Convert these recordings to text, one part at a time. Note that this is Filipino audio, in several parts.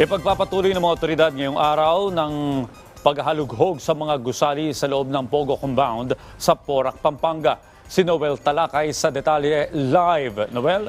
Ipagpapatuloy ng mga otoridad ngayong araw ng paghalughog sa mga gusali sa loob ng Pogo Compound sa Porac, Pampanga. Si Noel Talakay sa detalye live. Noel?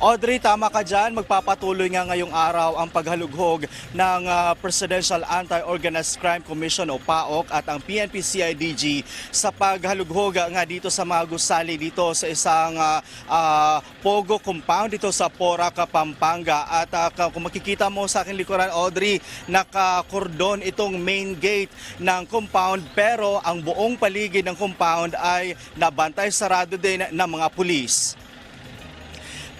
Audrey, tama ka dyan. Magpapatuloy nga ngayong araw ang paghalughog ng ah, Presidential Anti-Organized Crime Commission o PAOK at ang PNP-CIDG sa paghalughog nga dito sa mga gusali dito sa isang ah, ah, Pogo compound dito sa Porac, Pampanga. At ka- kung makikita mo sa akin likuran, Audrey, nakakordon itong main gate ng compound pero ang buong paligid ng compound ay nabantay sarado din ng mga pulis.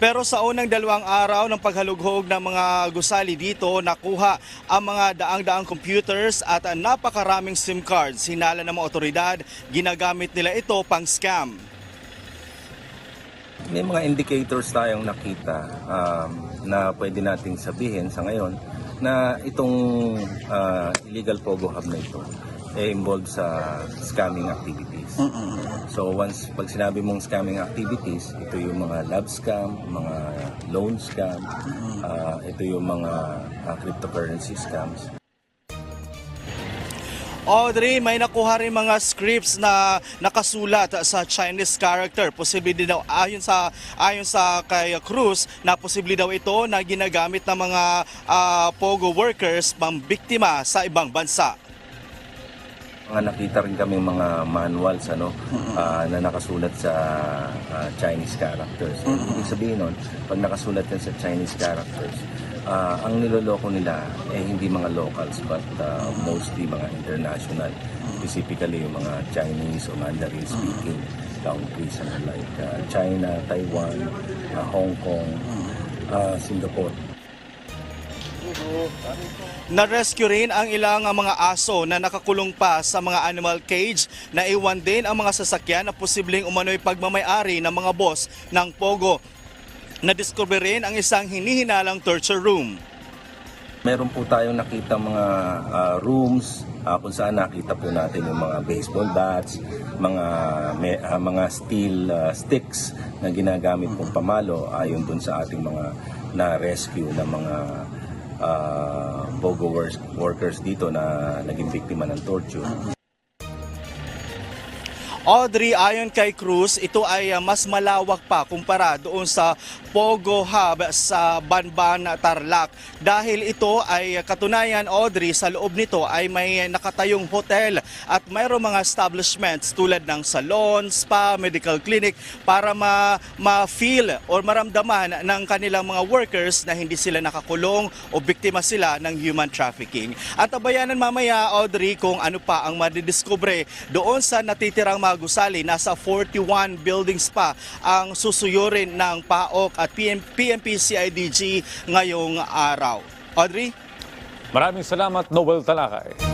Pero sa unang dalawang araw ng paghalughog ng mga gusali dito, nakuha ang mga daang-daang computers at napakaraming SIM cards. Hinala ng mga otoridad, ginagamit nila ito pang scam. May mga indicators tayong nakita um, na pwede nating sabihin sa ngayon na itong uh, illegal Pogo Hub na ito ay involved sa scamming activities. So once pag sinabi mong scamming activities, ito yung mga love scam, mga loan scam, uh, ito yung mga uh, cryptocurrency scams. Audrey, may nakuha rin mga scripts na nakasulat sa Chinese character. Posible din daw ayon sa ayon sa kay Cruz na posible daw ito na ginagamit ng mga ah, pogo workers pambiktima sa ibang bansa. Mga nakita rin kami mga manuals ano ah, na nakasulat sa ah, Chinese characters. Ibig sabihin nun, pag nakasulat yan sa Chinese characters, ah, ang niloloko nila eh hindi mga locals but ah, mostly mga international. Specifically yung mga Chinese o Mandarin speaking countries ano, like ah, China, Taiwan, ah, Hong Kong, ah, Singapore. Na-rescue rin ang ilang mga aso na nakakulong pa sa mga animal cage na iwan din ang mga sasakyan na posibleng umano'y pagmamayari ng mga boss ng Pogo. Na-discover rin ang isang hinihinalang torture room. Meron po tayong nakita mga ah, rooms ah, kung saan nakita po natin yung mga baseball bats, mga may- ah, mga steel ah, sticks na ginagamit pong pamalo ayon dun sa ating mga na-rescue na mga ah, BOGO workers dito na naging biktima ng torture. Audrey, ayon kay Cruz, ito ay ah, mas malawak pa kumpara doon sa Pogo Hub sa Banban, Tarlac. Dahil ito ay ah, katunayan, Audrey, sa loob nito ay may nakatayong hotel at mayroong mga establishments tulad ng salon, spa, medical clinic para ma- ma-feel or maramdaman ng kanilang mga workers na hindi sila nakakulong o biktima sila ng human trafficking. At abayanan mamaya, Audrey, kung ano pa ang madidiskubre doon sa natitirang mga gusali. Nasa 41 buildings pa ang susuyurin ng PAOK at PM, PMP-CIDG ngayong araw. Audrey? Maraming salamat, Noel Talakay.